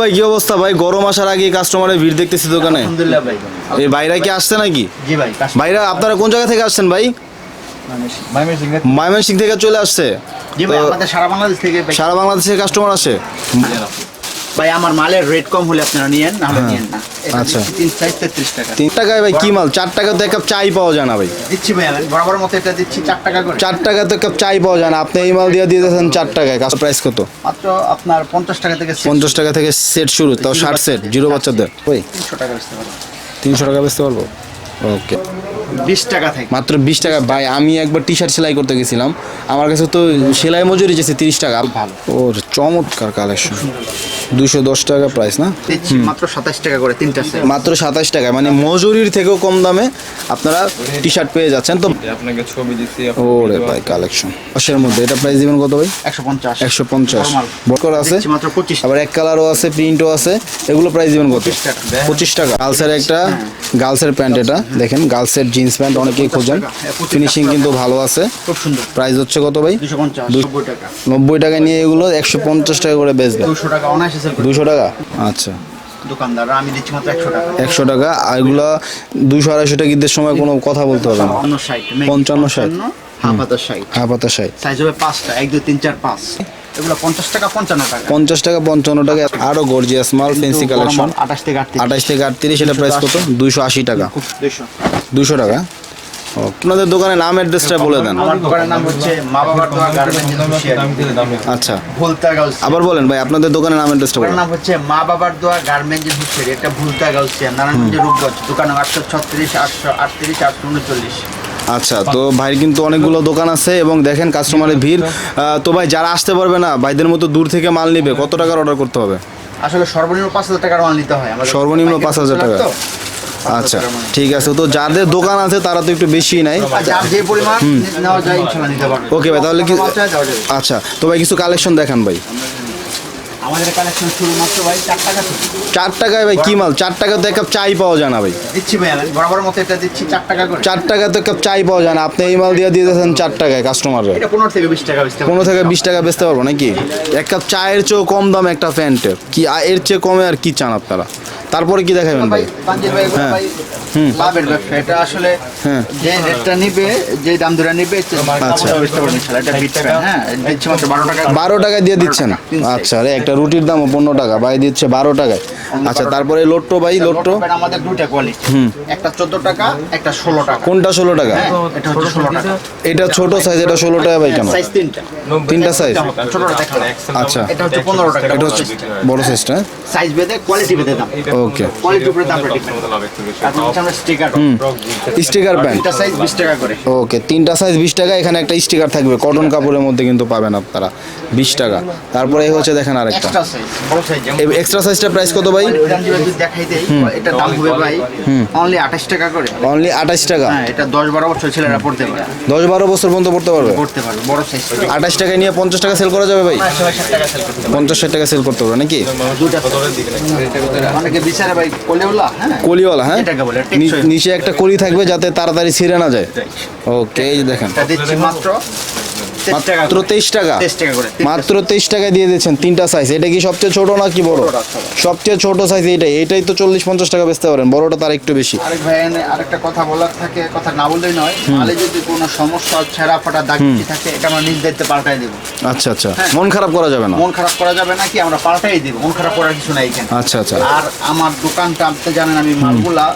ভাই কি অবস্থা ভাই? গরম আসার আগে কাস্টমারের ভিড় দেখতেছি দোকানে। আলহামদুলিল্লাহ ভাই এই ভাইরা কি আসছে নাকি? জি ভাই ভাইরা আপনারা কোন জায়গা থেকে আসছেন ভাই? ময়মনসিং থেকে। চলে আসছে। সারা বাংলাদেশ থেকে সারা বাংলাদেশের কাস্টমার আসে। ভাই আমার মালের রেট কম হলে আপনারা নিয়েন না হলে নিয়েন না। আচ্ছা। তিন সাইজ তেত্রিশ টাকা। তিন টাকায় ভাই কি মাল? চার টাকা তো এক কাপ চাই পাওয়া যায় না ভাই। দিচ্ছি ভাই আমি বরাবর মতো এটা দিচ্ছি চার টাকা করে। চার টাকা তো এক কাপ চাই পাওয়া যায় না। আপনি এই মাল দিয়ে দিয়ে দিয়েছেন চার টাকায়। কাস্ট প্রাইস কত? মাত্র আপনার পঞ্চাশ টাকা থেকে পঞ্চাশ টাকা থেকে সেট শুরু। তাও ষাট সেট জিরো বাচ্চাদের। ওই। তিনশো টাকা বেচতে পারব। তিনশো টাকা বেচতে পারব? ওকে। বিশ টাকা থেকে। মাত্র বিশ টাকা। ভাই আমি একবার টি শার্ট সেলাই করতে গেছিলাম। আমার কাছে তো সেলাই মজুরি চেয়েছে তিরিশ টাকা। ভালো। ওর চমৎকার কালেকশন দুশো দশ টাকা প্রাইস না? মাত্র সাতাশ টাকা করে তিনটা সেট মাত্র সাতাশ টাকা। মানে মজুরির থেকেও কম দামে আপনারা টি শার্ট পেয়ে যাচ্ছেন। তো আপনাকে ছবি দিচ্ছি ওরে ভাই কালেকশন দশের মধ্যে এটা প্রাইস দিবেন কত ভাই? একশো পঞ্চাশ। একশো পঞ্চাশ। আছে? মাত্র পঁচিশ আবার এক কালারও আছে প্রিন্টও আছে। এগুলো প্রাইস দিবেন কত? 25 টাকা। পঁচিশ টাকা। গার্লসের একটা গার্লসের প্যান্ট এটা। দেখেন গার্লসের জিন্স প্যান্ট অনেকেই খোঁজেন। হ্যাঁ, 25 ফিনিশিং কিন্তু ভালো আছে। খুব সুন্দর। প্রাইস হচ্ছে কত ভাই? নব্বই টাকা। নিয়ে এগুলো একশো পঞ্চাশ টাকা করে বেচবে। দুশো টাকা অনায়াসে দুশো টাকা? আচ্ছা। দোকানদার আমি দিচ্ছি মাত্র একশো টাকা। একশো টাকা। আর এগুলো দুশো আড়াইশো টাকা ঈদের সময় কোনো কথা বলতে হবে না। পঞ্চান্ন ষাট ষাট। হাফ হাজার ষাট। হ্যাঁ পাতা শাই সাইজ হবে পাঁচটা এক দুই তিন চার পাঁচ। এগুলো পঞ্চাশ টাকা পঞ্চান্ন টাকা। টাকা পঞ্চান্ন টাকা। আরও গর্জিয়াস মাল ফেন্সি কালেকশন আঠাশ থেকে এটা প্রাইস কত? টাকা। আপনাদের দোকানের নাম অ্যাড্রেসটা বলে দেন। আমার দোকানের নাম হচ্ছে মা বাবার দোয়া গার্মেন্টস আচ্ছা। ভুলতা গাউস আবার বলেন ভাই আপনাদের দোকানের নাম অ্যাড্রেসটা বলেন নাম হচ্ছে মা বাবার দোয়া গার্মেন্টস হুসের এটা ভুলতা গাউসিয়া নারায়ণগঞ্জ রূপগঞ্জ। দোকান আটশো ছত্রিশ আটশো আটত্রিশ আটশো উনচল্লিশ। আচ্ছা তো ভাইয়ের কিন্তু অনেকগুলো দোকান আছে এবং দেখেন কাস্টমারের ভিড়। তো ভাই যারা আসতে পারবে না ভাইদের মতো দূর থেকে মাল নিবে কত টাকার অর্ডার করতে হবে? আসলে সর্বনিম্ন পাঁচ হাজার টাকার মাল নিতে হয়। সর্বনিম্ন পাইকারি 5,000 টাকা। আচ্ছা ঠিক আছে তো যাদের দোকান আছে তারা তো একটু বেশি নাই। নিতে পারবে। ওকে ভাই তাহলে কি। আচ্ছা তো ভাই কিছু কালেকশন দেখান ভাই। আমাদের কালেকশন শুরু মাত্র ভাই চার টাকা চার টাকায় ভাই কি মাল? চার টাকা তো এক কাপ চাই পাওয়া যায় না ভাই। দিচ্ছি ভাই আমি বরাবর মতো এটা দিচ্ছি চার টাকা করে। চার টাকা তো এক কাপ চাই পাওয়া যায় না। আপনি এই মাল দিয়ে দিয়ে দিয়েছেন চার টাকায় কাস্টমাররা এটা পনেরো থেকে বিশ টাকা বেচতে পনেরো থেকে বিশ টাকা বেচতে পারব নাকি? এক কাপ চায়ের চেয়েও কম দাম একটা প্যান্টের কি এর চেয়ে কমে আর কি চান আপনারা? তারপরে কি দেখাবেন ভাই? হ্যাঁ। ভাই লাভের ব্যবসা এটা আসলে হ্যাঁ। যে রেটটা নিবে যে দাম ধরে নিবে আচ্ছা। হ্যাঁ দিচ্ছি বারো টাকা। টাকায় দিয়ে দিচ্ছেন? তিন সাইজ। আচ্ছা রে একটা রুটির দাম পনেরো টাকা ভাই দিচ্ছে বারো টাকায়। আচ্ছা তারপরে লোট্টো ভাই লোট্টো? আমাদের দুইটা কোয়ালিটি একটা চোদ্দ টাকা একটা ষোলো টাকা। কোনটা ষোলো টাকা? হ্যাঁ এটা হচ্ছে ষোলো টাকা। এটা ছোট সাইজ এটা ষোলো টাকা ভাই কেন? সাইজ তিনটা। তিনটা সাইজ ছোটটা আচ্ছা। এটা হচ্ছে পনেরো টাকা। এটা হচ্ছে বড় সাইজটা সাইজ বেঁধে কোয়ালিটি বেঁধে দাম। ওকে কোয়ালিটির উপরে দাম ডিপেন্ড আর আমরা স্টিকার স্টিকার প্যান্ট তিনটা সাইজ বিশ টাকা করে। ওকে তিনটা সাইজ বিশ টাকা এখানে একটা স্টিকার থাকবে। কটন কাপড়ের মধ্যে কিন্তু পাবেন আপনারা। বিশ টাকা। তারপরে এই হচ্ছে দেখেন আরেকটা। এক্সট্রা সাইজ বড় সাইজ এক্সট্রা সাইজটা প্রাইস কত ভাই? দেখাই দেই এটা দাম হবে ভাই অনলি আঠাশ টাকা করে। অনলি আঠাশ টাকা? হ্যাঁ এটা দশ বারো বছর ছেলেরা পড়তে পারে। দশ বারো বছর পর্যন্ত পড়তে পারবে? পড়তে পারবে বড় সাইজ আঠাশ টাকায় নিয়ে পঞ্চাশ টাকা সেল করা যাবে ভাই? একশো ষাট টাকা সেল করতে পারবে। পঞ্চাশ ষাট টাকা সেল করতে পারবে নাকি? দুটা। অনেকে বিচারে ভাই কোলেওলা হ্যাঁ? কলিওয়ালা হ্যাঁ? এটাকে বলে, নিচে একটা কলি থাকবে যাতে তাড়াতাড়ি ছিঁড়ে না যায়। ওকে এই দেখেন। মাত্র। মাত্র তেইশ টাকা? মাত্র তেইশ টাকায় দিয়ে দিচ্ছেন তিনটা সাইজ এটা কি সবচেয়ে ছোট না কি বড় সবচেয়ে ছোট সাইজ তো চল্লিশ পঞ্চাশ টাকা বেচতে পারেন বড়টা তার একটু বেশি। আরেক ভাই আরেকটা কথা বলার থাকে কথা না বললেই নয়। মালে যদি কোনো সমস্যা ছেঁড়া ফাটা দাগ থাকে এটা আমরা নিজ দায়িত্বে পাল্টাই দেবো। আচ্ছা আচ্ছা। মন খারাপ করা যাবে না? মন খারাপ করা যাবে না কি আমরা পাল্টাই দেবো। মন খারাপ করার কিছু নাই এখানে। আচ্ছা আচ্ছা। আর আমার দোকানটা আপনি জানেন আমি মালগুলা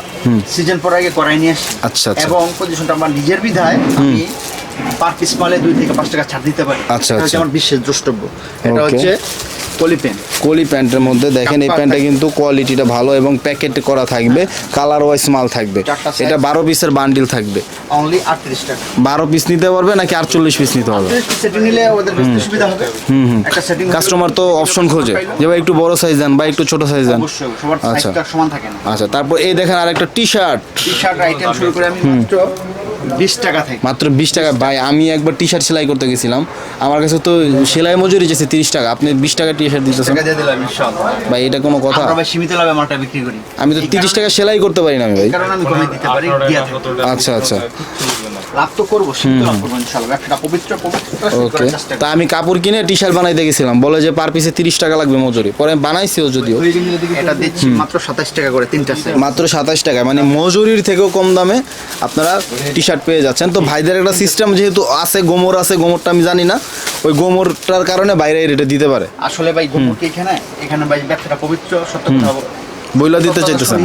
সিজন পর আগে করাই নিয়ে আসি। আচ্ছা, আচ্ছা। এবং পজিশনটা আমার নিজের বিধায় আমি পার পিস মালে দুই থেকে পাঁচ টাকা ছাড় দিতে পারি। আচ্ছা, আচ্ছা। আমার বিশেষ দ্রষ্টব্য। এটা. হচ্ছে পলিপেন কলি প্যান্টের মধ্যে দেখেন এই প্যান্টটা কিন্তু কোয়ালিটিটা ভালো এবং প্যাকেট করা থাকবে কালার ওয়াইজ মাল থাকবে। এটা বারো পিসের বান্ডিল থাকবে। অনলি আটত্রিশ টাকা। বারো পিস নিতে পারবে নাকি আটচল্লিশ পিস নিতে হবে? নিলে ওদের সুবিধা হবে। একটা সেটিং কাস্টমার তো অপশন খোঁজে। যে ভাই একটু বড় সাইজ দেন বা একটু ছোট সাইজ দেন। আচ্ছা। সমান থাকে না। আচ্ছা তারপর এই দেখেন আরেকটা T shirt T shirt item শুরু করে আমি মাত্র বিশ টাকা থেকে। মাত্র বিশ টাকা। ভাই আমি একবার টি শার্ট সেলাই করতে গেছিলাম। আমার কাছে তো সেলাই মজুরি চেয়েছে তিরিশ টাকা। আপনি বিশ টাকা টি শার্ট দিতেছেন। টাকা দিয়ে দিলাম ইনশাআল্লাহ ভাই এটা কোনো কথা। আমরা সীমিত লাভে মালটা বিক্রি করি। আমি তো তিরিশ টাকা সেলাই করতে পারি না আমি ভাই। এই আমি কমে দিতে পারি আচ্ছা আচ্ছা। লাভ তো করব ব্যবসাটা পবিত্র পবিত্র তা আমি কাপড় কিনে টি শার্ট বানাইতে গেছিলাম। বলে যে পার পিসে তিরিশ টাকা লাগবে মজুরি। পরে আমি বানাইছিও যদিও। এটা দিচ্ছি মাত্র সাতাশ টাকা করে তিনটা মাত্র সাতাশ টাকায় মানে মজুরির থেকেও কম দামে আপনারা টি শার্ট পেয়ে যাচ্ছেন। তো ভাইদের একটা সিস্টেম যেহেতু আছে গোমর আছে গোমরটা আমি জানি না। ওই গোমরটার কারণে বাইরে রেটে দিতে পারে। আসলে ভাই গোবর কি এখানে এখানে ভাই ব্যবসাটা পবিত্র সত্য কথা। বইলা দিতে চাইতেছেন?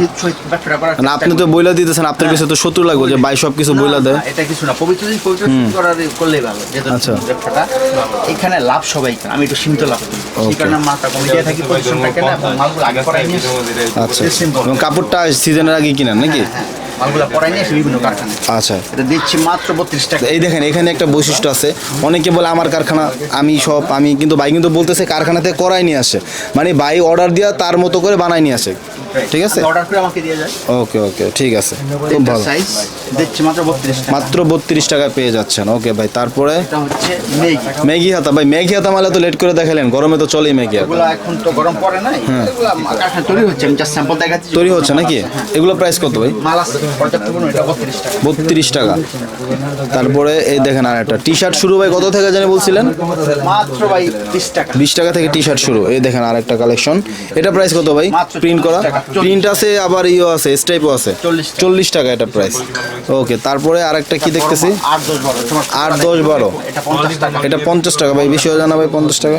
না আপনি তো বইলা দিতেছেন আপনার কাছে তো শত্রু লাগবে যে ভাই সব কিছু বইলা দেয়। এটা কিছু না পবিত্র জিনিস পবিত্র করার করলেই ভালো আচ্ছা। ব্যবসাটা। এখানে লাভ সবাই করে। আমি একটু সীমিত লাভ করি। সেই. কারণে মালটা কমে দিয়ে থাকি পরিশ্রমটাকে না এবং মালগুলো আগে করাই নিয়ে আচ্ছা। এবং কাপড়টা সিজনের আগে কিনেন নাকি? হ্যাঁ কারখানায়। আচ্ছা। এটা দিচ্ছি মাত্র বত্রিশ টাকা। এই দেখেন এখানে একটা বৈশিষ্ট্য আছে। অনেকে বলে আমার কারখানা আমি সব আমি কিন্তু ভাই কিন্তু বলতেছে কারখানাতে করাই নিয়ে আসে। মানে ভাই অর্ডার দিয়া তার মতো করে বানাই নিয়ে আসে। ঠিক আছে? অর্ডার করে আমাকে দিয়ে যায়। ওকে ওকে ঠিক আছে। খুব ভালো। সাইজ দিচ্ছি মাত্র বত্রিশ টাকা। মাত্র বত্রিশ টাকায় পেয়ে যাচ্ছেন। ওকে ভাই তারপরে? এটা হচ্ছে মেঘ ম্যাগি হাতা ভাই ম্যাগি হাতা মালে তো লেট করে দেখালেন। গরমে তো চলেই ম্যাগি হাতা। এগুলো এখন তো গরম পড়ে নাই। এগুলো কারখানা তৈরি হচ্ছে আমি জাস্ট স্যাম্পল দেখাচ্ছি। তৈরি হচ্ছে নাকি? এগুলো প্রাইস কত ভাই? মাল আছে পর্যাপ্ত পরিমাণ এটা বত্রিশ টাকা। বত্রিশ টাকা। তারপরে এই দেখেন আর একটা। টি শার্ট শুরু ভাই কত থেকে জানি বলছিলেন? মাত্র ভাই বিশ টাকা। বিশ টাকা থেকে টি শার্ট শুরু। এই দেখেন আর একটা কালেকশন এটা প্রাইস কত ভাই? প্রিন্ট করা? 40 টাকা। প্রিন্ট আছে আবার ইও আছে স্টাইপও আছে। চল্লিশ টাকা। এটা প্রাইস ওকে তারপরে আর একটা কি দেখতেছি? আট দশ বারো। এটা পঞ্চাশ টাকা। ভাই বেশি জানা ভাই পঞ্চাশ টাকা?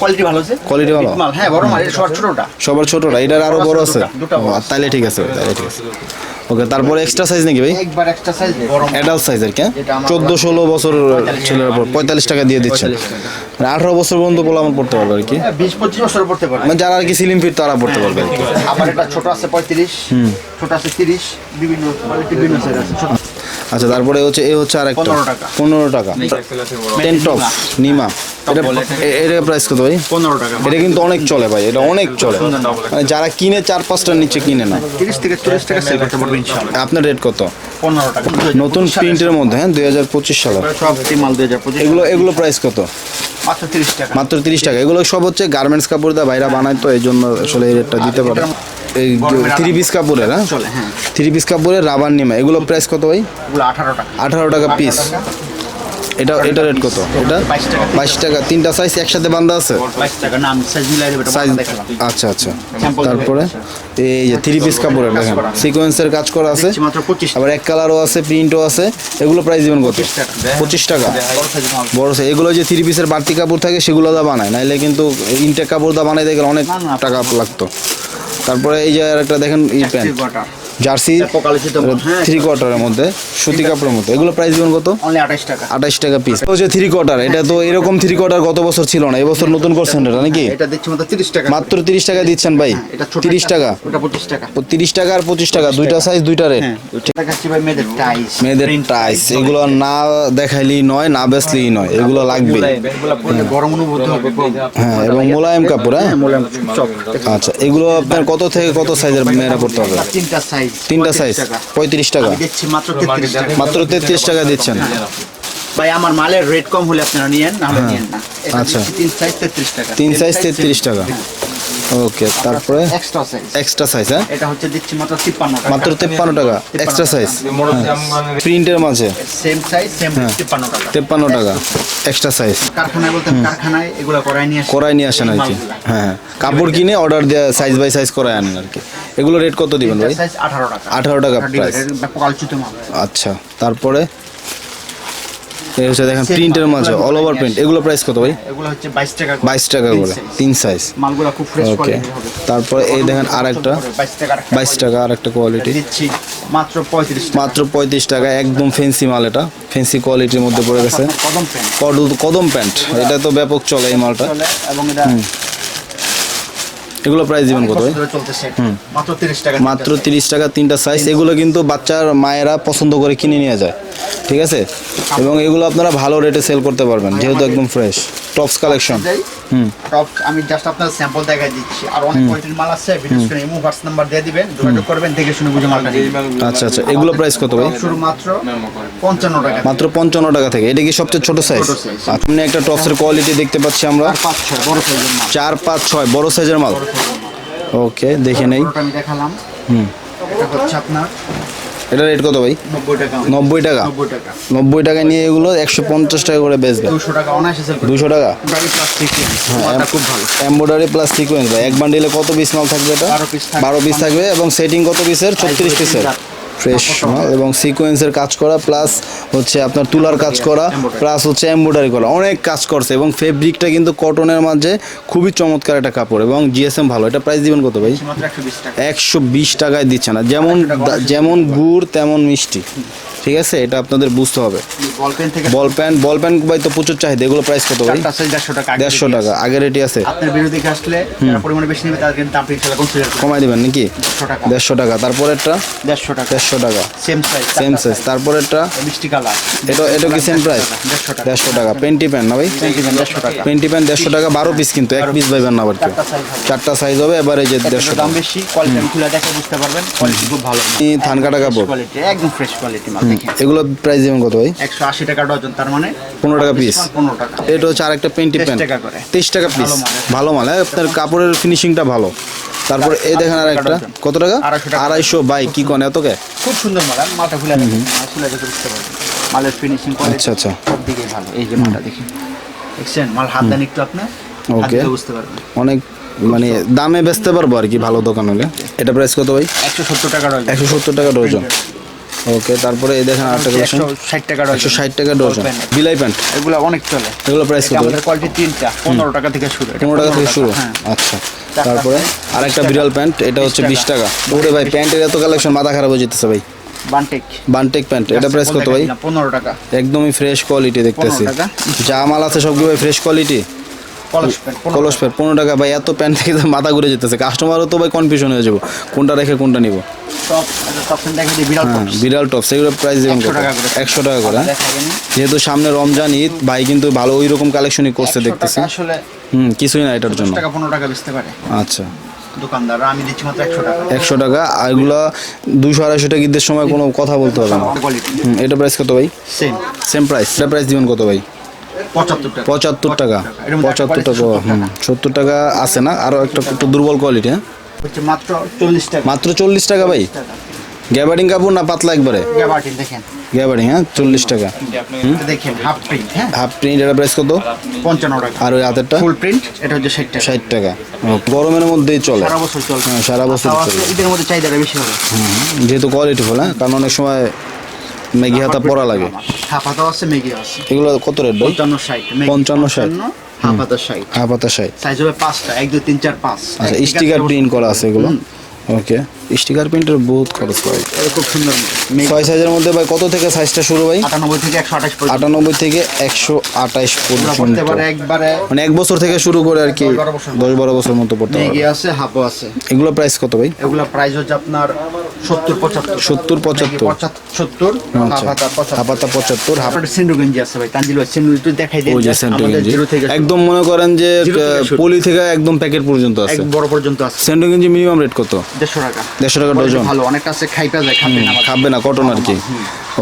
কোয়ালিটি ভালো আছে Quality ভালো? হ্যাঁ বড় মাল সবার ছোটটা। সবার ছোটটা এটার আরও বড় আছে। তাহলে ঠিক আছে তাহলে ঠিক আছে। ওকে তারপরে এক্সট্রা সাইজ নাকি ভাই? একবার এক্সট্রা সাইজ। অ্যাডাল্ট সাইজ আর কি আমার চোদ্দ ষোলো বছর ছেলের উপর পঁয়তাল্লিশ টাকা দিয়ে দিচ্ছেন। আর আঠারো বছর পর্যন্ত আমার পড়তে পারবে আর কি? হ্যাঁ, বিশ পঁচিশ বছর পড়তে পারবে। মানে যারা আর কি সিলিম ফিট তারা পড়তে পারবে আর কি। আবার এটা ছোট আছে পঁয়ত্রিশ ছোট আছে তিরিশ বিভিন্ন কোয়ালিটি বিভিন্ন সাইজ আছে। আচ্ছা তারপরে হচ্ছে এ হচ্ছে আরেকটা। 15 টাকা। পনেরো টাকা। টেন টপ নিমা। এটা এটা। প্রাইস কত ভাই? পনেরো টাকা। এটা কিন্তু অনেক চলে ভাই এটা অনেক চলে। মানে যারা কিনে চার পাঁচটার নিচে কিনে না। তিরিশ থেকে চল্লিশ টাকা সেল করতে পারবে ইনশাল্লাহ আপনার রেট কত? পনেরো টাকা। নতুন প্রিন্টের মধ্যে হ্যাঁ দুই হাজার পঁচিশ সালে। এগুলো এগুলো প্রাইস কত? মাত্র তিরিশ টাকা। মাত্র তিরিশ টাকা। এগুলো সব হচ্ছে গার্মেন্টস কাপড় দা বাইরা বানায় তো এই জন্য আসলে এই রেটটা দিতে পারে। এই থ্রি পিস কাপড়ের হ্যাঁ? হ্যাঁ। থ্রি পিস কাপড়ের রাবার নিমা এগুলো প্রাইস কত ভাই? আঠারো টাকা। আঠারো টাকা পিস এটা এটা রেট কত? এটা বাইশ টাকা। তিনটা সাইজ একসাথে বান্ধা আছে? আচ্ছা আচ্ছা। তারপরে এই যে থ্রি পিস কাপড়ের দেখেন। সিকোয়েন্সের কাজ করা আছে। আবার এক কালারও আছে প্রিন্টও আছে। এগুলো প্রাইস দিবেন কত? পঁচিশ টাকা। বড় সাইজ এগুলো যে থ্রি পিসের বাড়তি কাপড় থাকে সেগুলো দা বানায়। নাইলে কিন্তু ইনটেক কাপড় দা বানাইতে গেলে অনেক। টাকা লাগতো। তারপরে এই যে আর একটা দেখেন এই প্যান্ট। জার্সি হ্যাঁ। থ্রি কোয়ার্টারের মধ্যে সুতি কাপড়ের মধ্যে। এগুলো প্রাইস দিবেন কত? আঠাশ টাকা। আঠাশ টাকা পিস হচ্ছে থ্রি কোয়ার্টার এটা তো এরকম থ্রি কোয়ার্টার গত বছর ছিল না এবছর নতুন করছেন এটা নাকি? এটা দিচ্ছি মাত্র তিরিশ টাকা মাত্র তিরিশ টাকা দিচ্ছেন ভাই। তিরিশ টাকা। পঁচিশ টাকা। তিরিশ টাকা আর পঁচিশ টাকা দুইটা সাইজ দুইটা রেট হ্যাঁ মেয়েদের টাইস এগুলো না দেখাইলেই নয় না বেচলেই নয় এগুলো লাগবে গরম অনুভূতি হবে হ্যাঁ এবং মোলায়েম কাপড় হ্যাঁ? হ্যাঁ আচ্ছা এগুলো আপনার কত থেকে কত সাইজের মেয়েরা পড়তে পারবে তিনটা সাইজ তিনটা সাইজ পঁয়ত্রিশ টাকা। দিচ্ছি মাত্র তেত্রিশ টাকা। মাত্র তেত্রিশ টাকা দিচ্ছেন। ভাই আমার মালের রেট কম হলে আপনারা নিয়েন না নিয়েন না। আচ্ছা। তিন সাইজ তেত্রিশ টাকা। তিন সাইজ তেত্রিশ টাকা। ওকে তারপরে? এক্সট্রা সাইজ এক্সট্রা সাইজ হ্যাঁ? এটা হচ্ছে দিচ্ছি মাত্র তিপ্পান্ন টাকা। মাত্র তেপ্পান্ন টাকা এক্সট্রা সাইজ প্রিন্টের মাঝে। সেম সাইজ সেম হ্যাঁ। তিপ্পান্ন টাকা। তেপ্পান্ন টাকা এক্সট্রা সাইজ কারখানায় বলতে কারখানায় এগুলো করাই নিয়ে আসি। করাই নিয়ে আসেন আর কি। হ্যাঁ হ্যাঁ। কাপড় কিনে অর্ডার দেওয়া সাইজ বাই সাইজ করাই আনেন আর কি। এগুলো রেট কত দিবেন ভাই? সাইজ আঠারো টাকা। 18 টাকা মাল। আচ্ছা তারপরে? এই হচ্ছে দেখেন প্রিন্টের মাঝে অল ওভার প্রিন্ট এগুলো প্রাইস কত ভাই? এগুলো হচ্ছে বাইশ টাকা বাইশ টাকা তিন করে তিন সাইজ মালগুলো খুব ফ্রেশ কোয়ালিটি হবে। তারপরে এই দেখেন আর একটা বাইশ টাকা বাইশ টাকা আর একটা কোয়ালিটি দিচ্ছি মাত্র পঁয়ত্রিশ টাকা। মাত্র পঁয়ত্রিশ টাকা একদম ফেন্সি মাল এটা। ফেন্সি কোয়ালিটির মধ্যে পড়ে গেছে। কদম প্যান্ট কদম- প্যান্ট এটা তো ব্যাপক চলে এই মালটা। এবং এটা এগুলো প্রাইস দিবেন কত ভাই? মাত্র তিরিশ টাকা মাত্র তিরিশ টাকা তিনটা সাইজ এগুলো কিন্তু বাচ্চার মায়েরা পছন্দ করে কিনে নিয়ে যায়। ঠিক আছে? এবং এগুলো আপনারা ভালো রেটে সেল করতে পারবেন যেহেতু একদম ফ্রেশ টপস কালেকশন হুম। টপ আমি জাস্ট আপনার স্যাম্পল দেখাই দিচ্ছি। আর অনেক কোয়ালিটির মাল আছে ভিডিও স্ক্রিনে ইমো হোয়াটস নাম্বার দিয়ে দিবেন যোগাযোগ করবেন দেখে শুনে বুঝে মালটা আচ্ছা আচ্ছা এগুলো প্রাইস কত ভাই? শুরু মাত্র পঞ্চান্ন টাকা মাত্র পঞ্চান্ন টাকা থেকে। এটা কি সবচেয়ে ছোট সাইজ আপনি একটা টপসের কোয়ালিটি দেখতে পাচ্ছি আমরা। আর পাঁচ ছয় বড় সাইজের মাল। চার পাঁচ ছয় বড় সাইজের মাল। ওকে দেখে নেই। আমি দেখালাম। হুম। এটা হচ্ছে আপনার এটা রেট কত ভাই? নব্বই টাকা। নব্বই টাকা? নিয়ে এগুলো একশো পঞ্চাশ টাকা করে বেচবে। দুশো টাকা হ্যাঁ, খুব ভালো। এমব্রয়ডারি প্লাস সিকোয়েন্স ভাই। এক বান্ডিলে কত পিস মাল থাকবে এটা? 12 piece থাকবে। বারো পিস থাকবে এবং সেটিং কত পিসের ছত্রিশ পিসের ফ্রেশ মাল এবং সিকোয়েন্সের কাজ করা প্লাস হচ্ছে আপনার তুলার কাজ করা প্লাস হচ্ছে এমব্রয়ডারি করা। অনেক কাজ করছে এবং ফেব্রিকটা কিন্তু কটনের মাঝে খুবই চমৎকার একটা কাপড় এবং জিএসএম ভালো। এটা প্রাইস দিবেন কত ভাই? একশো বিশ একশো বিশ টাকায় দিচ্ছে না। যেমন যেমন গুড় তেমন মিষ্টি। ঠিক আছে? এটা আপনাদের বুঝতে হবে। বল পেন থেকে বল প্যান্ট বল প্যান্ট ভাই তো প্রচুর চাহিদা এগুলো প্রাইস কত ভাই? দেড়শো টাকা আগে দেড়শো টাকা আছে। আগে রেটি আছে। আপনার দেখে আসলে পরিমাণে বেশি নেবে তাদের কনসিডার কমাই দিবেন নাকি? দেড়শো টাকা। তারপর একটা? দেড়শো টাকা। দেড়শো টাকা। সেম সাইজ সেম সাইজ তারপরেরটা মিষ্টি কালার। এটা এটা কি সেম প্রাইস দেড়শো টাকা। দেড়শো টাকা। পেন্টি প্যান্ট না ভাই? দেড়শো টাকা। পেন্টি প্যান্ট দেড়শো টাকা। বারো পিস কিন্তু এক পিস পাইবেন না আবার চারটা সাইজ হবে এবার যে দেড়শো দাম বেশি কোয়ালিটি খুলে দেখে বুঝতে পারবেন। কোয়ালিটি খুব ভালো। থান কাটা কাপড়। কোয়ালিটি একদম ফ্রেশ কোয়ালিটি মাল। দেখেন। এগুলো প্রাইস যেমন কত ভাই? একশো আশি টাকা ডজন তার মানে পনেরো টাকা পিস পনেরো টাকা। এটা হচ্ছে আরেকটা পেন্টি 23 প্যান্ট টাকা করে। তেইশ টাকা পিস ভালো মাল হ্যাঁ আপনার কাপড়ের ফিনিশিংটা ভালো। তারপর এই দেখেন আর একটা কত টাকা? আড়াইশো বাই কি কন এত কে খুব সুন্দর মাল খুলে খুলে বুঝতে পারবেন। মালের ফিনিশিং কোয়ালিটি আচ্ছা, আচ্ছা। সব ভালো। এই যে মালটা দেখি দেখছেন? মাল হাত দেন একটু আপনি. দিলে বুঝতে পারবেন। অনেক মানে দামে বেচতে পারব আর কি ভালো দোকান হলে। এটা প্রাইস কত ভাই? একশো সত্তর টাকা একশো সত্তর টাকা ডজন। ওকে তারপরে এই দেখেন আরেকটা কালেকশন একশো ষাট টাকা ডজন একশো ষাট টাকা ডজন বিলাই প্যান্ট। এগুলো অনেক চলে। এগুলো প্রাইস কত? আমাদের কোয়ালিটি তিনটা। পনেরো টাকা থেকে শুরু। এটা পনেরো টাকা থেকে শুরু। হ্যাঁ। আচ্ছা। তারপরে আরেকটা বিড়াল প্যান্ট এটা হচ্ছে বিশ টাকা। ওরে ভাই প্যান্টের এত কালেকশন মাথা খারাপ হয়ে যেতেছে ভাই। বানটেক বানটেক প্যান্ট এটা প্রাইস কত ভাই? পনেরো টাকা। একদমই ফ্রেশ কোয়ালিটি দেখতেছি। 15 টাকা। যা মাল আছে সবগুলো ফ্রেশ কোয়ালিটি কলস প্যান্ট পনেরো টাকা। ভাই এত প্যান্ট থেকে মাথা ঘুরে যেতেছে। কাস্টমারও তো ভাই কনফিউশন হয়ে যাব। কোনটা রেখে কোনটা নিব? দিই বিড়াল টপ সেগুলো প্রাইস দেবেন 100 টাকা করে। একশো টাকা করে হ্যাঁ? যেহেতু সামনে রমজান ঈদ ভাই কিন্তু ভালো ওই রকম কালেকশনই করছে দেখতেছি। আসলে হুম কিছুই না এটার জন্য। টাকা পনেরো টাকা বেচতে পারে। আচ্ছা। দোকানদার আমি দিচ্ছি মাত্র একশো টাকা। একশো টাকা আর এগুলো দুশো আড়াইশো টাকা ঈদের সময় কোনো কথা বলতে হবে না। এটা প্রাইস কত ভাই? সেম সেম প্রাইস এটা প্রাইস দিবেন কত ভাই? পঁচাত্তর টাকা। পঁচাত্তর টাকা। সত্তর টাকা আছে না? আরও একটা একটু দুর্বল কোয়ালিটি হ্যাঁ? মাত্র চল্লিশ টাকা। মাত্র চল্লিশ টাকা ভাই? গ্যাবার্ডিং কাপড় না পাতলা একবারে? গ্যাবার্ডিং হ্যাঁ চল্লিশ টাকা। দেখেন হাফ প্রিন্ট হ্যাঁ? হাফ প্রিন্ট এটা প্রাইস কত? পঞ্চান্ন টাকা। আর ওই হাতেরটা? ফুল প্রিন্ট এটা হচ্ছে ষাট টাকা। ষাট টাকা। গরমের মধ্যেই চলে। সারা বছর চলবে হ্যাঁ, সারা বছর তাও চলবে। ঈদের মধ্যে চাহিদাটা বেশি হবে। যেহেতু কোয়ালিটি ফুল হ্যাঁ কারণ অনেক সময় ম্যাগি হাতা পরা লাগে। হাফাতাও আছে মেগি আছে। এগুলো কত রেট ভাই? পঞ্চান্ন ষাট। পঞ্চান্ন, ষাট। হাফাতা ষাট। হাফ হাতা ষাট। সাইজ হবে পাঁচটা এক দুই তিন চার পাঁচ। আচ্ছা স্টিকার প্রিন্ট করা আছে এগুলো। ওকে। স্টিকার প্রিন্টের বহুত খরচ হয় খুব সুন্দর। ছয় সাইজের মধ্যে ভাই কত থেকে সাইজটা শুরু ভাই? আটানব্বই থেকে একশো আঠাশ পর্যন্ত। আটানব্বই থেকে একশো এগুলো পর্যন্ত পড়তে পারে একবারে মানে এক বছর থেকে শুরু করে আর কি দশ বারো বছর। মতো। পড়তে আছে হাফও আছে। এগুলো প্রাইস কত ভাই? এগুলো প্রাইস হচ্ছে আপনার সত্তর পঁচাত্তর। সত্তর পঁচাত্তর। সত্তর আচ্ছা। হাফাতা পঁচাত্তর। হাফাতা পঁচাত্তর হাফ আপনার সেন্ডু গেঞ্জি আছে ভাই তানজিল ভাই সেন্ডু একটু দেখাই দিন ওই যে just গেঞ্জি। একদম মনে করেন যে পলি থেকে একদম প্যাকেট পর্যন্ত এক আছে বড় পর্যন্ত আছে। সেন্টু গেঞ্জি মিনিমাম রেট কত? দেড়শো টাকা। দেড়শো টাকা ডজন ভালো অনেক আছে খাইপা যায় খাবে না খাবে না কটন আর কি।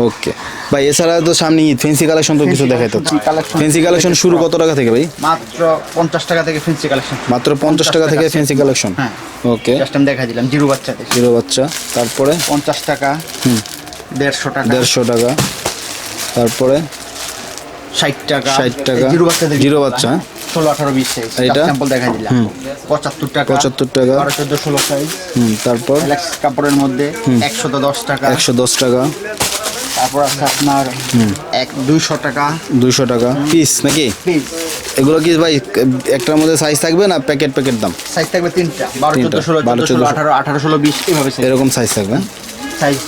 ওকে ভাই এছাড়া তো সামনে ঈদ ফেন্সি কালেকশন তো কিছু হচ্ছে collection- ফেন্সি কালেকশন শুরু কত টাকা থেকে ভাই? মাত্র পঞ্চাশ টাকা থেকে ফেন্সি কালেকশন মাত্র পঞ্চাশ টাকা থেকে ফেন্সি কালেকশন হ্যাঁ। ওকে জাস্ট আমি দেখাই দিলাম জিরো বাচ্চাদের হিরো বাচ্চা তারপরে? পঞ্চাশ টাকা দেড়শো টাকা। দেড়শো টাকা। তারপরে? ষাট টাকা। 60 টাকা। জিরো বাচ্চাদের জিরো বাচ্চা, হ্যাঁ? ষোলো আঠারো বিশ সাইজ এইটা? স্যাম্পল দেখাই দিলাম। পঁচাত্তর টাকা 75 টাকা। বারো চোদ্দ ষোলো সাইজ হুম তারপর? কাপড়ের মধ্যে একশো দশ টাকা। একশো দশ টাকা। তারপর আছে আপনার এক দুইশো টাকা। দুইশো টাকা। পিস নাকি? এগুলো কি ভাই একটার মধ্যে সাইজ থাকবে না প্যাকেট প্যাকেট দাম? সাইজ থাকবে তিনটা। বারো। চোদ্দ ষোলো বারো, চোদ্দ আঠারো আঠারো ষোলো বিশ এভাবে এরকম সাইজ থাকবে? সাইজ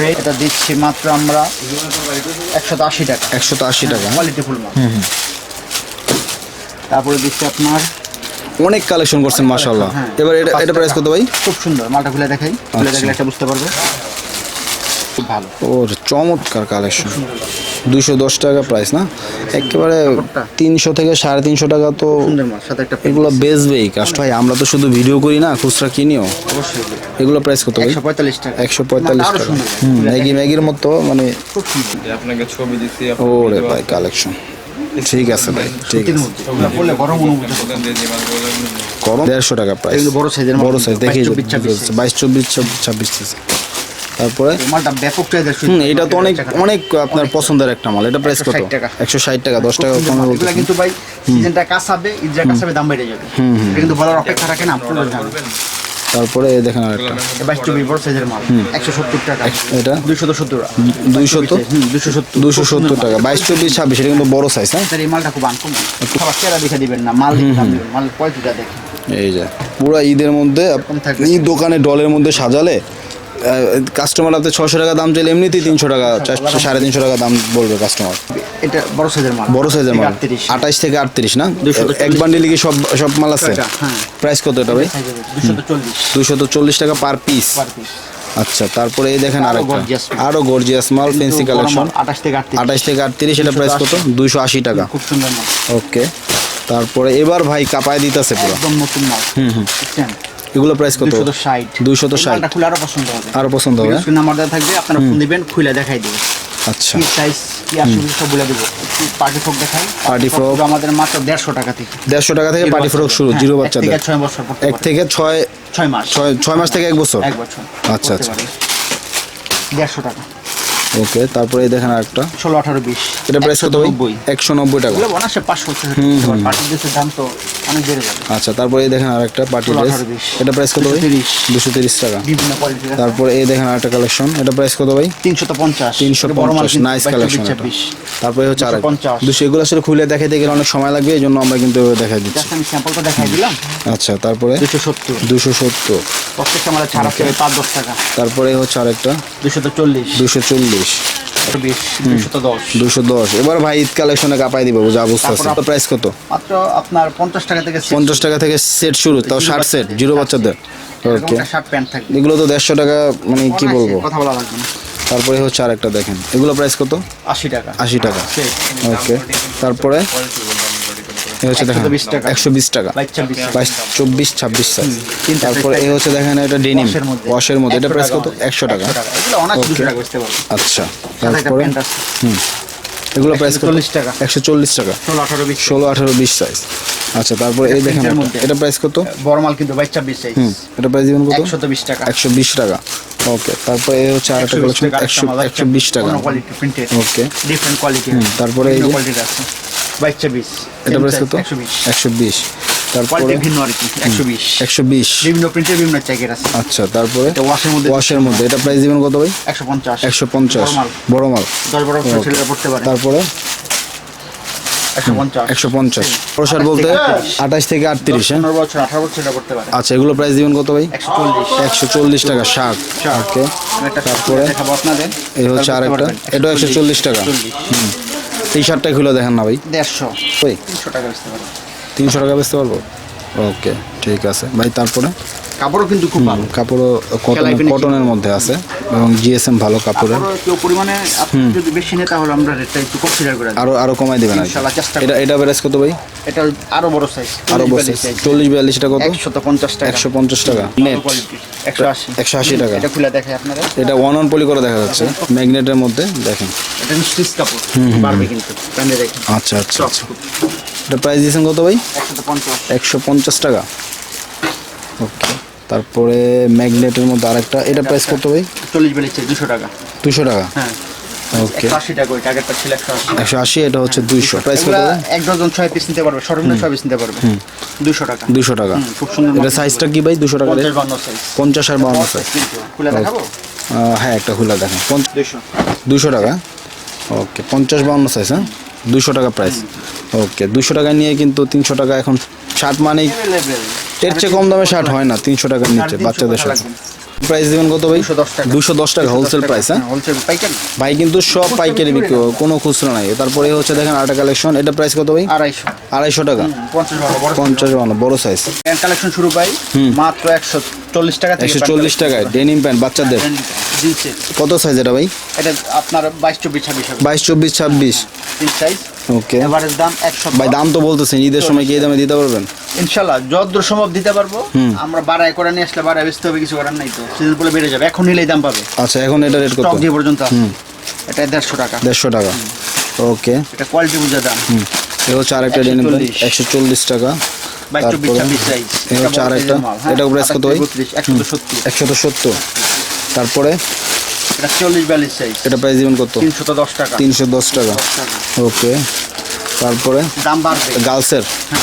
রেট এটা দিচ্ছি মাত্র আমরা একশো আশি টাকা। একশো আশি টাকা। কোয়ালিটি ফুল মাল। তারপরে দিচ্ছি আপনার অনেক কালেকশন করছেন মাশাল্লাহ হ্যাঁ। এবার এটা এটা প্রাইস কত ভাই? খুব সুন্দর মালটা খুলে দেখাই। খুলে আচ্ছা। দেখলে একটা বুঝতে পারবে। খুব ভালো। ওর চমৎকার কালেকশন দুশো দশ টাকা প্রাইস না? একেবারে তিনশো থেকে সাড়ে তিনশো টাকা তো সুন্দর মাল সাথে একটা এগুলো বেচবেই। কাস্ট ভাই আমরা তো শুধু ভিডিও করি না খুচরা কিনিও। এগুলো প্রাইস কত ভাই? একশো পঁয়তাল্লিশ টাকা। একশো পঁয়তাল্লিশ টাকা। ম্যাগি ম্যাগির মতো মানে আপনাকে ছবি দিচ্ছি ওরে ভাই কালেকশন ঠিক আছে ভাই ঠিক আছে। দেড়শো টাকা প্রাইস বড় সাইজের বড় সাইজ দেখেই 22, 24 বাইশ চব্বিশ ছাব্বিশ তারপরে? এই ব্যাপক হুম এটা তো অনেক অনেক আপনার পছন্দের একটা মাল। এটা প্রাইস কত? 160 টাকা। একশো ষাট টাকা দশ টাকা কমে এগুলা কিন্তু ভাই সিজনটা কাঁচাবে ঈদটা কাঁচাবে দাম বেড়ে যাবে। কিন্তু বলার অপেক্ষা রাখে না তারপরে দেখেন আরেকটা। বাইশ চব্বিশ বড় সাইজের মাল। একশো সত্তর টাকা। এটা? দুইশো সত্তর দুইশো সত্তর। সত্তর টাকা। বাইশ চব্বিশ ছাব্বিশ এটা কিন্তু বড় সাইজ হ্যাঁ? এই মালটা খুব চেহারা দেখে দিবেন না মাল কোয়ালিটিটা দেখেন। এই যে পুরো ঈদের মধ্যে ঈদ দোকানে ডলের মধ্যে সাজালে কাস্টমার আপনি ছশো টাকা দাম চাইলে এমনিতেই তিনশো টাকা চারশো সাড়ে তিনশো টাকা দাম বলবে কাস্টমার এটা বড় সাইজের মাল। বড় সাইজের মাল। আঠাশ থেকে আটত্রিশ না? 240 এক বান্ডিলে কি সব সব মাল আছে? হ্যাঁ। প্রাইস কত এটা ভাই? দুশো তো চল্লিশ। টাকা পার পিস আচ্ছা তারপরে এই দেখেন আরও আরেকটা। আরও গর্জিয়াস মাল ফেন্সি কালেকশন আঠাশ থেকে আটত্রিশ। আঠাশ থেকে আটত্রিশ এটা প্রাইস কত? দুইশো আশি। টাকা। খুব সুন্দর ওকে তারপরে এবার ভাই কাপায় দিতেছে পুরো। একদম নতুন মাল। বুঝছেন এগুলো প্রাইস কত? দুশো ষাট। দুইশত ষাট। খুলে আরও পছন্দ হবে। আরও পছন্দ হবে স্ক্রিন নাম্বার দেওয়া থাকবে আপনারা ফোন দিবেন খুলে দেখাই দিবে আচ্ছা। কি সাইজ কি আসলে সব বলে দেব। পার্টি ফ্রক দেখাই। পার্টি ফ্রক আমাদের মাত্র দেড়শো টাকা থেকে। দেড়শো টাকা থেকে পার্টি ফ্রক শুরু হ্যাঁ, জিরো বাচ্চা বাচ্চাদের। থেকে 6 বছর পর্যন্ত এক থেকে ছয় ছয় মাস। ছয় ছয় মাস থেকে 1 বছর? 1 বছর আচ্ছা, আচ্ছা। পারে। দেড়শো টাকা। ওকে তারপরে দেখেন আরেকটা। ষোলো আঠারো বিশ। এটা প্রাইস কত ভাই? একশো নব্বই। টাকা। অনার্সে পাঁচশো পার্টি ড্রেসের দাম তো অনেক বেড়ে যাবে। আচ্ছা তারপরে এই দেখেন আরেকটা পার্টি ড্রেস এটা প্রাইস কত ভাই? 230 দুশো তিরিশ টাকা। বিভিন্ন কোয়ালিটির আছে। তারপরে এই দেখেন আরেকটা কালেকশন এটা প্রাইস কত ভাই? তিনশো পঞ্চাশ। তিনশো পঞ্চাশ। Nice collection. তারপরে হচ্ছে 250 দুশো এগুলো আসলে খুলে দেখাইতে গেলে অনেক সময় লাগবে এই জন্য আমরা কিন্তু দেখাই দিচ্ছি। আমি স্যাম্পলটা দেখাই দিলাম। আচ্ছা তারপরে? দুশো সত্তর। দুশো সত্তর। প্রত্যেকটা আমাদের ছাড় আছে পাঁচ দশ টাকা। তারপরে হচ্ছে আরেকটা। দুশো চল্লিশ। দুশো চল্লিশ। বিশ দুশো। দশ। এবার ভাই ঈদ কালেকশনে কাপাই দিব যা বুঝতে তারপর প্রাইস কত? মাত্র আপনার পঞ্চাশ টাকা থেকে পঞ্চাশ টাকা থেকে সেট শুরু তাও ষাট সেট জিরো বাচ্চাদের। ওকে এগুলো তো দেড়শো টাকা মানে কি বলব? কথা বলা লাগবে না। তারপরে হচ্ছে আরেকটা দেখেন। এগুলো প্রাইস কত? আশি টাকা। আশি টাকা। ওকে তারপরে? এই হচ্ছে দেখেন একশো বিশ টাকা। বাচ্চা বিশ টাকা। বাইশ চব্বিশ ছাব্বিশ সাইজ তিনটা এই হচ্ছে দেখেন এটা ডেনিম ওয়াশের মধ্যে। এটা প্রাইস কত? একশো টাকা। এগুলো আচ্ছা। তারপরে? হুম। এগুলো প্রাইস 140 টাকা। একশো চল্লিশ টাকা। ষোলো আঠারো বিশ। সাইজ আচ্ছা তারপরে এই দেখেন। এটা প্রাইস কত? বড় মাল কিন্তু বাচ্চা বিশ সাইজ এটা প্রাইস দিবেন কত? একশো বিশ টাকা। একশো বিশ টাকা। ওকে তারপরে এই হচ্ছে আরেকটা কালেকশন একশো একশো বিশ টাকা। ওকে ডিফারেন্ট কোয়ালিটি তারপরে এই যে- আছে। বাচ্চা বিশ এটা প্রাইস কত? একশো বিশ। তারপরে? ভিন্ন আর কি একশো বিশ। একশো বিশ। বিভিন্ন প্রিন্টের বিভিন্ন চ্যাকেট আছে। আচ্ছা তারপরে? ওয়াশের মধ্যে। ওয়াশের মধ্যে। এটা প্রাইস দিবেন কত ভাই? একশো পঞ্চাশ। একশো পঞ্চাশ। বড় মাল। দশ বারো ছেলেরা পড়তে পারে। তারপরে? একশো পঞ্চাশ। প্রসার বলতে আঠাশ। থেকে আটত্রিশ হ্যাঁ? আচ্ছা এগুলো প্রাইস দিবেন কত ভাই? একশো চল্লিশ। টাকা শার্ট ওকে তারপরে? এই হচ্ছে আরেকটা। এটাও একশো চল্লিশ টাকা। টি শার্টটা খুলে দেখেন না ভাই। দেড়শো। ওই তিনশো টাকা বেচতে পারব। তিনশো টাকা বেচতে পারব? ওকে ঠিক আছে। ভাই তারপরে? কাপড়ও কিন্তু খুব ভালো। কাপড়ও কটন কটনের মধ্যে আছে এবং জিএসএম ভালো কাপড়ের। কেউ পরিমাণে আপনি যদি বেশি নেয় তাহলে আমরা রেটটা একটু কনসিডার করে দেব আরও আরও কমাই দিবেন ইনশাআল্লাহ চেষ্টা এটা এটা প্রাইস কত ভাই? এটা আরও বড় সাইজ আরও বসে চল্লিশ বিয়াল্লিশটা কত? একশো তো পঞ্চাশ টাকা। একশো পঞ্চাশ টাকা। নেট একশো আশি। একশো আশি টাকা। এটা খুলে দেখে আপনারা এটা ওয়ান অন পলি করে দেখা যাচ্ছে। ম্যাগনেটের মধ্যে দেখেন। এটা স্টিচ কাপড়। পারবে কিন্তু। প্যান্ডে দেখে আচ্ছা আচ্ছা আচ্ছা। এটা প্রাইস দিয়েছেন কত ভাই? একশো তো পঞ্চাশ। একশো পঞ্চাশ টাকা। ওকে তারপরে ম্যাগনেটের মধ্যে আরেকটা এটা প্রাইস কত ভাই? চল্লিশ বেলেছে দুশো টাকা। দুশো টাকা? হ্যাঁ। ওকে একশো আশি এটা হচ্ছে দুইশো। প্রাইস কত ভাই? এক ডজন ছয় পিস নিতে পারবে সর্বনিম্ন ছয় পিস নিতে পারবে। দুশো টাকা। দুশো টাকা। খুব সুন্দর এটা সাইজটা কি ভাই? দুশো টাকা পঞ্চাশ আর বাউন্ন সাইজ খুলে দেখাবো? হ্যাঁ একটা খুলে দেখেন। দুশো। দুশো টাকা। ওকে পঞ্চাশ বাউন্ন সাইজ হ্যাঁ? দুশো টাকা প্রাইস ওকে দুশো টাকা নিয়ে কিন্তু তিনশো টাকা এখন শার্ট মানেই এর চেয়ে কম দামে শার্ট হয় না তিনশো টাকার নিচে বাচ্চাদের শার্ট। প্রাইস দেবেন কত ভাই? দুশো দশ টাকা। হোলসেল প্রাইস হ্যাঁ? ভাই কিন্তু সব পাইকারি বিক্রি কোনো খুচরা নাই। তারপরে হচ্ছে দেখেন আটা কালেকশন এটা প্রাইস কত ভাই? আড়াইশো। আড়াইশো টাকা। পঞ্চাশ ভালো বড় সাইজ কালেকশন শুরু পাই মাত্র একশো চল্লিশ টাকা একশো চল্লিশ টাকায় ডেনিম প্যান্ট বাচ্চাদের। কত সাইজ এটা ভাই? এটা আপনার বাইশ চব্বিশ ছাব্বিশ বাইশ চব্বিশ ছাব্বিশ। সাইজ ওকে এভারেজ দাম একশো ভাই দাম তো বলতেছেন ঈদের সময় কি এই দামে দিতে পারবেন? ইনশাল্লাহ যতদূর সম্ভব দিতে পারব। আমরা বাড়ায় করে নিয়ে আসলে বাড়ায় বেচতে হবে কিছু করার নাই তো। সিজন বলে বেড়ে যাবে এখন নিলেই দাম পাবে। আচ্ছা এখন এটা রেট কত? যে পর্যন্ত এটা দেড়শো টাকা। দেড়শো টাকা। ওকে এটা কোয়ালিটি বুঝে দাম। এ হচ্ছে আরেকটা ডেনিম প্যান্ট একশো চল্লিশ টাকা। এটা প্রাইস কত একশো সত্তর। তারপরে? এটা চল্লিশ বিয়াল্লিশ প্রাইস দিবেন কত? তিনশো দশ টাকা। তিনশো দশ টাকা। ওকে। তারপরে? দাম বাড়বে। গার্লসের হ্যাঁ,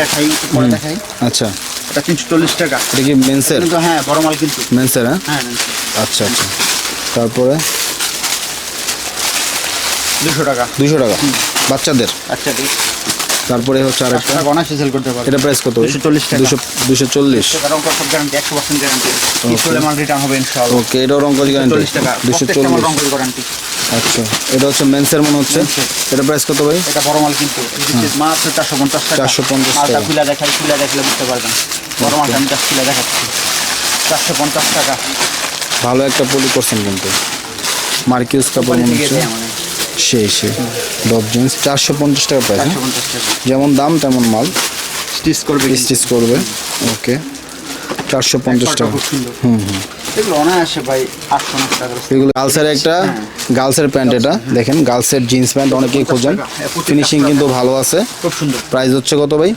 দেখাই দেখাই। আচ্ছা। এটা তিনশো চল্লিশ টাকা। এটা কি মেন্সের হ্যাঁ বড় মাল কিন্তু। মেন্সের হ্যাঁ? হ্যাঁ আচ্ছা আচ্ছা। তারপরে? দুশো টাকা। দুশো টাকা। বাচ্চাদের? আচ্ছা ঠিক তারপরে হচ্ছে আরেকটা। টাকা অনায়াসে সেল করতে পারবে। এটা প্রাইস কত? 240 টাকা। দুশো দুশো চল্লিশ। টাকার অঙ্ক সব গ্যারান্টি একশো পার্সেন্ট গ্যারান্টি পিস্তলে মাল রিটার্ন হবে ইনশাআল্লাহ। ওকে এটাও রঙ্কজ গ্যারান্টি চল্লিশ টাকা। দুশো প্রত্যেকটা মাল গ্যারান্টি আচ্ছা এটা হচ্ছে মেন্সের মনে হচ্ছে। এটা প্রাইস কত ভাই? এটা বড় মাল কিন্তু। মাত্র চারশো পঞ্চাশ টাকা। 450 মালটা টাকা। খুলে দেখাই খুলে দেখলে বুঝতে পারবেন। বড় মালটা আমি জাস্ট খুলে দেখাচ্ছি। চারশো পঞ্চাশ টাকা। ভালো একটা পলি করছেন কিন্তু। মার্কিউস কাপড় মনে হচ্ছে। সেই সেই। ডব জিন্স চারশো পঞ্চাশ টাকা প্রাইস পঞ্চাশ টাকা। যেমন দাম তেমন মাল। স্টিচ করবে স্টিচ করবে। ওকে। চারশো পঞ্চাশ টাকা। হুম হুম। এগুলো গার্লসের একটা গার্লসের প্যান্ট এটা। দেখেন গার্লসের জিন্স প্যান্ট অনেকেই খোঁজেন। ফিনিশিং কিন্তু ভালো আছে। খুব সুন্দর। প্রাইস হচ্ছে কত ভাই?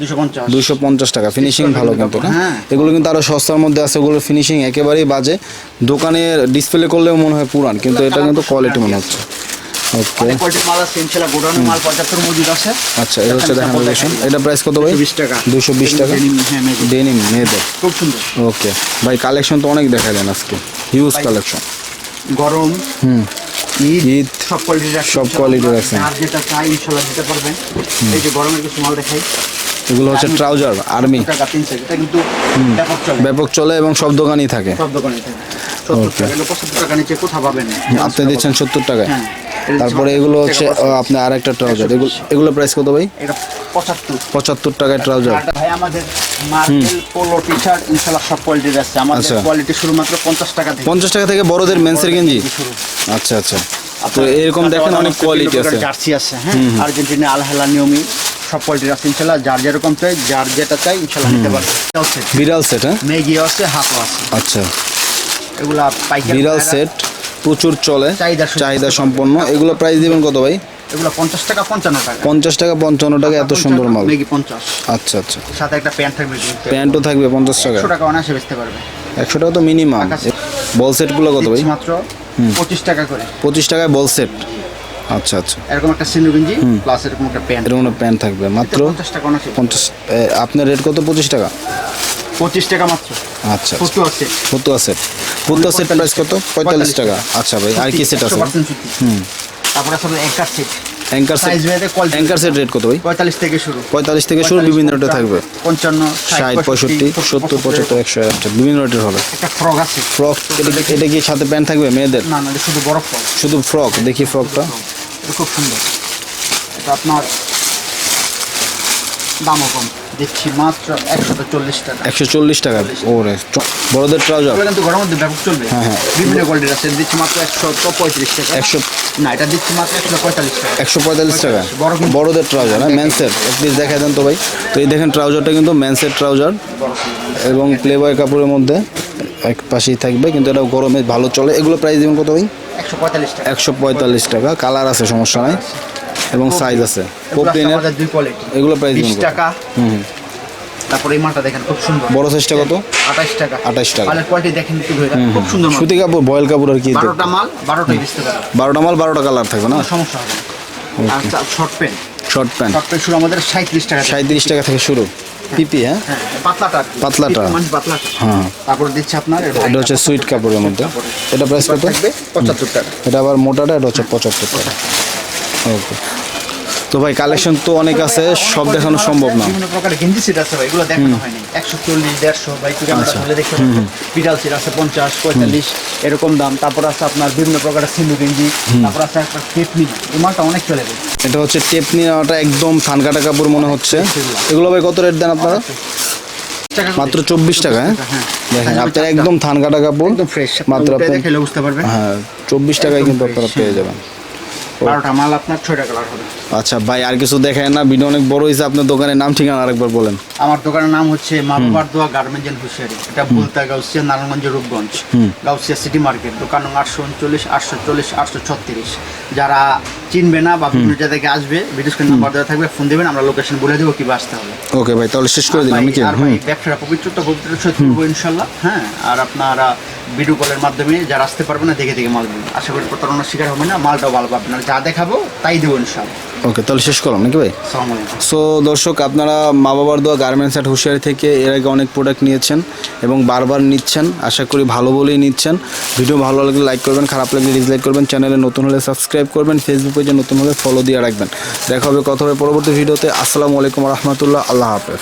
দুশো পঞ্চাশ। টাকা। ফিনিশিং ভালো কিন্তু হ্যাঁ। এগুলো কিন্তু আরও সস্তার মধ্যে আছে। ওগুলোর ফিনিশিং একেবারেই বাজে। দোকানে ডিসপ্লে করলেও মনে হয় পুরান কিন্তু এটা কিন্তু কোয়ালিটি মনে হচ্ছে। ওকে। কোয়ালিটির মাল আছে ইনশাল্লাহ গোডাউনের মাল পর্যাপ্ত মজুদ আছে। আচ্ছা এটা হচ্ছে দেখেন লোকেশন এটা প্রাইস কত ভাই? 220 টাকা। টাকা? হ্যাঁ, মেয়েদের। ডেনিম মেয়েদের খুব সুন্দর। ওকে। ভাই কালেকশন তো অনেক দেখালেন আজকে। হিউজ কালেকশন গরম হুম। ঈদ সব কোয়ালিটির আছে সব quality-র আছে। আর যেটা চাই ইনশাল্লাহ দিতে পারবেন। এই যে গরমের কিছু মাল দেখাই। এগুলো হচ্ছে ট্রাউজার আর্মি টাকা ব্যাপক চলে। এবং সব দোকানই থাকে। সব. টাকা। টাকা আপনি দিচ্ছেন সত্তর টাকায়। হ্যাঁ। তারপরে এগুলো হচ্ছে আপনি আর একটা ট্রাউজার এগুলো এগুলো প্রাইস কত ভাই? এটা পঁচাত্তর। পঁচাত্তর টাকায় ট্রাউজার ভাই আমাদের মার্কেল পোলো টি শার্ট ইনশাল্লাহ সব কোয়ালিটির আছে। আমাদের। কোয়ালিটি শুধুমাত্র পঞ্চাশ টাকা থেকে পঞ্চাশ টাকা থেকে বড়দের মেন্সের গেঞ্জি? আচ্ছা আচ্ছা। তো এরকম দেখেন অনেক কোয়ালিটি আছে। জার্সি আছে হ্যাঁ? আর্জেন্টিনা আলহেলা নিয়মি সব কোয়ালিটির আছে। ইনশাল্লাহ যার যেরকম চাই যার যেটা চাই ইনশাল্লাহ নিতে পারবে। বিড়াল সেট হ্যাঁ? মেগি আছে হাফও আছে। আচ্ছা। এগুলা পাইকারি বিড়াল সেট প্রচুর চলে চাহিদা সম্পন্ন। এগুলো প্রাইস দিবেন কত ভাই? এগুলো পঞ্চাশ টাকা পঞ্চান্ন টাকা। পঞ্চাশ টাকা পঞ্চান্ন টাকা এত সুন্দর মাল। পঞ্চাশ? আচ্ছা আচ্ছা। সাথে একটা প্যান্ট থাকবে প্যান্টও থাকবে পঞ্চাশ টাকা। একশো টাকা অনায়াসে বেচতে পারবে। একশো টাকা তো মিনিমাম। বল সেটগুলো কত ভাই? মাত্র পঁচিশ টাকা করে। পঁচিশ টাকায় বল সেট। আচ্ছা আচ্ছা। এরকম একটা সিন্ধু গেঞ্জি প্লাস এরকম একটা প্যান্ট। এরকম প্যান্ট থাকবে। মাত্র পঞ্চাশ টাকা পঞ্চাশ আপনার রেট কত? পঁচিশ টাকা? পঁচিশ টাকা মাত্র। আচ্ছা ফটো আছে ফুতুয়া সেট। ফুতুয়া সেট প্রাইস কত? পঁয়তাল্লিশ টাকা। আচ্ছা ভাই আর কি সেট আছে? 100% তারপরে আছে অ্যাঙ্কার সেট অ্যাঙ্কার সেট ভেদে অ্যাঙ্কার সেট রেট কত ভাই? পঁয়তাল্লিশ থেকে শুরু। পঁয়তাল্লিশ থেকে শুরু বিভিন্ন রেটে থাকবে। পঞ্চান্ন ষাট পঁয়ষট্টি সত্তর পঁচাত্তর। একশো একটা বিভিন্ন রেটের হবে। একটা ফ্রক আছে। ফ্রক এটা কি- সাথে প্যান্ট থাকবে মেয়েদের? না না শুধু বড় ফ্রক শুধু ফ্রক দেখি ফ্রকটা খুব সুন্দর। এটা আপনার দামও কম। দিচ্ছি মাত্র একশত চল্লিশ টাকা। একশো চল্লিশ টাকা? ওরে বড়দের ট্রাউজার কিন্তু গরমের মধ্যে ব্যাপক চলবে। হ্যাঁ, হ্যাঁ। বিভিন্ন কোয়ালিটির আছে। দিচ্ছি মাত্র একশো পঁয়ত্রিশ টাকা। একশো না এটা দিচ্ছি মাত্র একশো পঁয়তাল্লিশ টাকা। একশো পঁয়তাল্লিশ টাকা? বড় বড়দের ট্রাউজার হ্যাঁ ম্যান্সের প্লিজ দেখাই দেন তো ভাই। তো এই দেখেন ট্রাউজারটা কিন্তু ম্যান্সের ট্রাউজার এবং প্লে বয় কাপড়ের মধ্যে এক পাশেই থাকবে কিন্তু এটা গরমে ভালো চলে। এগুলো প্রাইস দিবেন কত ভাই? একশো পঁয়তাল্লিশ টাকা। একশো পঁয়তাল্লিশ টাকা। কালার আছে সমস্যা নাই। এবং সাইজ আছে। কোপ্রিনের দুই কোয়ালিটি এগুলো প্রাইস বিশ দিবেন কত? টাকা হুম তারপরে এই মালটা দেখেন খুব সুন্দর। বড় সাইজটা কত? আঠাশ টাকা। 28 টাকা। মালের কোয়ালিটি দেখেন একটু ধরে খুব সুন্দর সুতি কাপড় বয়েল কাপড় আর কি বারোটা মাল বারোটাই বেচতে পারবে বারোটা মাল বারোটা কালার থাকবে না? সমস্যা হবে না। আচ্ছা short pant short pant short pant শুরু আমাদের সাঁত্রিশ টাকা থেকে। সাঁত্রিশ টাকা থেকে শুরু। পিপি হ্যাঁ? হ্যাঁ পাতলাটা পাতলাটা। মানুষ পাতলাটা। হ্যাঁ। তারপর দিচ্ছে আপনার এটা হচ্ছে সুইট কাপড়ের মধ্যে। এটা প্রাইস কত? থাকবে পঁচাত্তর টাকা। এটা আবার মোটাটা এটা হচ্ছে পঁচাত্তর টাকা। ওকে। তো ভাই কালেকশন তো অনেক আছে সব দেখানো সম্ভব না। বিভিন্ন প্রকারের গেঞ্জি সেট আছে ভাই এগুলো দেখানো হয়নি। একশো চল্লিশ দেড়শো ভাই তুই আমরা খুলে দেখতে বিড়াল সেট আছে পঞ্চাশ পঁয়তাল্লিশ এরকম দাম। তারপর আছে আপনার বিভিন্ন প্রকারের সিন্ধু গেঞ্জি। তারপর আছে একটা টেপনি। মালটা অনেক চলে যায় এটা হচ্ছে টেপ নেওয়াটা একদম থান কাটা কাপড় মনে হচ্ছে। এগুলো ভাই কত রেট দেন আপনারা? মাত্র চব্বিশ টাকা হ্যাঁ? হ্যাঁ। দেখেন আপনার একদম থান কাটা কাপড় মাত্র আপনি বুঝতে পারবেন। হ্যাঁ চব্বিশ টাকায় কিন্তু আপনারা পেয়ে যাবেন। বারোটা মাল আপনার ছয়টা কালার হবে। আচ্ছা ভাই আর কিছু দেখায় না ভিডিও অনেক বড় হয়েছে আপনার দোকানের নাম ঠিকানা আরেকবার বলেন। আমার দোকানের নাম হচ্ছে দোয়া গার্মেন্টস এন্ড হুশিয়ারি এটা বুলতা গাউসিয়া নারায়ণগঞ্জ রূপগঞ্জ গাউসিয়া সিটি মার্কেট দোকান নং আটশো উনচল্লিশ আটশো চল্লিশ আটশো ছত্রিশ। যারা চিনবে না বা বিভিন্ন জায়গা থেকে আসবে স্ক্রিন নাম্বার দেওয়া থাকবে ফোন দিবেন আমরা লোকেশন বলে দেবো কীভাবে আসতে হবে। ওকে ভাই তাহলে শেষ করে নাকি? আর ব্যবসাটা পবিত্রতা পবিত্র করব ইনশাল্লাহ হ্যাঁ? আর আপনারা ভিডিও কলের মাধ্যমে যারা আসতে পারবে না দেখে দেখে মাল দিবেন আশা করি প্রতারণার শিকার হবে না মালটাও ভালো পাবেন। যা দেখাবো তাই দেবো ইনশাল্লাহ। ওকে তাহলে শেষ করলাম নাকি ভাই? সো দর্শক আপনারা মা বাবার দোয়া গার্মেন্টস অ্যাট হুঁশিয়ারি থেকে এর আগে অনেক প্রোডাক্ট নিয়েছেন এবং বারবার নিচ্ছেন। আশা করি ভালো বলেই নিচ্ছেন। ভিডিও ভালো লাগলে লাইক করবেন খারাপ লাগলে ডিসলাইক করবেন। চ্যানেলে নতুন হলে সাবস্ক্রাইব করবেন ফেসবুক পেজে নতুন হলে ফলো দিয়ে রাখবেন। দেখা হবে কথা হবে পরবর্তী ভিডিওতে। আসসালামু আলাইকুম রহমতুল্লাহ। আল্লাহ হাফেজ।